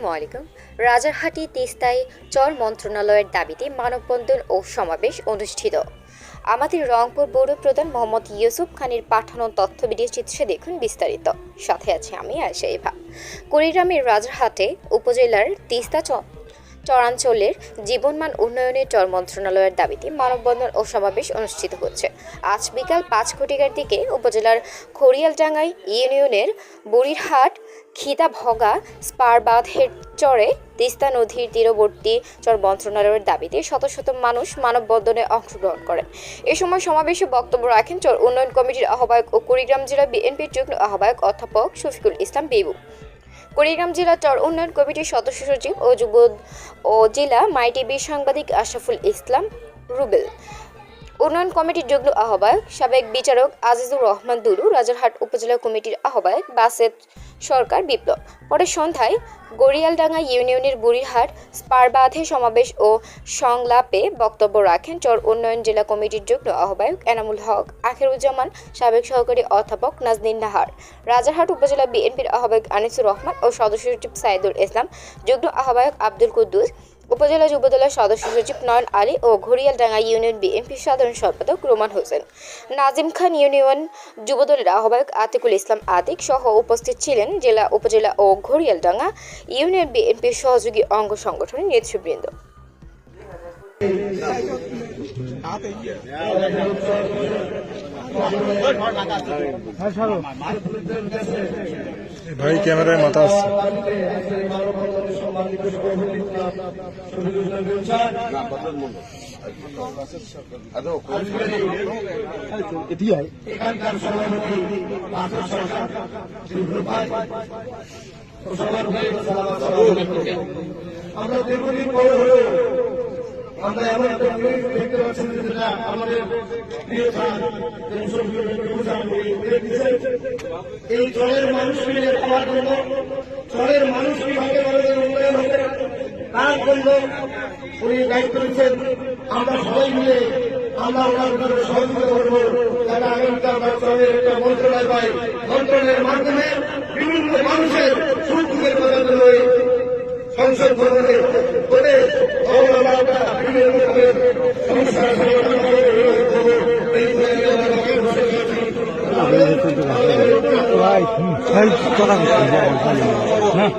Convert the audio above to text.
আসসালামু আলাইকুম রাজারহাটি তিস্তায় চর মন্ত্রণালয়ের দাবিতে মানববন্ধন ও সমাবেশ অনুষ্ঠিত। আমাদের রংপুর বৌর প্রধান মোহাম্মদ ইউসুফ খানের পাঠানো তথ্য ভিডিও চিত্রে দেখুন বিস্তারিত। সাথে আছে আমি আয়সা ইভা। কুড়িগ্রামের রাজারহাটে উপজেলার তিস্তা চরাঞ্চলের জীবনমান উন্নয়নের চর মন্ত্রণালয়ের দাবিতে মানববন্ধন ও সমাবেশ অনুষ্ঠিত হচ্ছে। আজ বিকাল পাঁচ ঘটিকার দিকে উপজেলার খড়িয়ালডাঙ্গাই ইউনিয়নের বুড়িরহাট খিতাভগা স্পার বাঁধের চরে তিস্তা নদীর তীরবর্তী চর মন্ত্রণালয়ের দাবিতে শত শত মানুষ মানববন্ধনে অংশগ্রহণ করেন। এ সময় সমাবেশে বক্তব্য রাখেন চর উন্নয়ন কমিটির আহ্বায়ক ও কুড়িগ্রাম জেলা বিএনপির যুগ্ম আহ্বায়ক অধ্যাপক শফিকুল ইসলাম বিবু। কুড়িগ্রাম জেলা চর উন্নয়ন কমিটির সদস্য সচিব ও যুব ও জেলা মাইটিভি সাংবাদিক আশাফুল ইসলাম রুবেল। উন্নয়ন কমিটির যুগ্ম আহ্বায়ক সাবেক বিচারক আজিজুর রহমান দুলু রাজারহাট উপজেলা কমিটির আহ্বায়ক বাসেদ সরকার বিপ্লব। পরে সন্ধ্যায় গড়িয়ালডাঙ্গা ইউনিয়নের বুড়িরহাট স্পারবাঁধে সমাবেশ ও সংলাপে বক্তব্য রাখেন চর উন্নয়ন জেলা কমিটির যুগ্ম আহ্বায়ক এনামুল হক, আখেরুজ্জামান সাবেক সহকারী অধ্যাপক নাজনীন নাহার, রাজারহাট উপজেলা বিএনপির আহ্বায়ক আনিসুর রহমান ও সদস্য সচিব সাইদুল ইসলাম, যুগ্ম আহ্বায়ক আব্দুল কুদ্দুস উপজেলা যুবদলের সদস্য সচিব নয়ন আলী ও ঘড়িয়ালডাঙ্গা ইউনিয়ন বিএনপি সাধারণ সম্পাদক রোমান হোসেন। নাজিম খান ইউনিয়ন যুবদলের আহ্বায়ক আতিকুল ইসলাম আতিক সহ উপস্থিত ছিলেন জেলা, উপজেলা ও ঘড়িয়ালডাঙ্গা ইউনিয়ন বিএনপির সহযোগী অঙ্গ সংগঠনের নেতৃবৃন্দ। ভাই ক্যামেরায় মাথা আসছে এখানকার সভাপতি আমরা হলেও আমরা এমন একটা প্রিয় এই জলের মানুষ মিলে খাওয়ার জন্য? জলের মানুষ কীভাবে আমাদের উন্নয়ন হবে? তার জন্য? উনি দায়িত্ব নিচ্ছেন। আমরা সবাই মিলে আমরা ওনার উপরে সহযোগিতা করব। যাতে আগামীকাল একটা মন্ত্রণালয় পাই মন্ত্রণালয়ের মাধ্যমে বিভিন্ন মানুষের দুঃখের কথা সংসদ ভবনে ভাই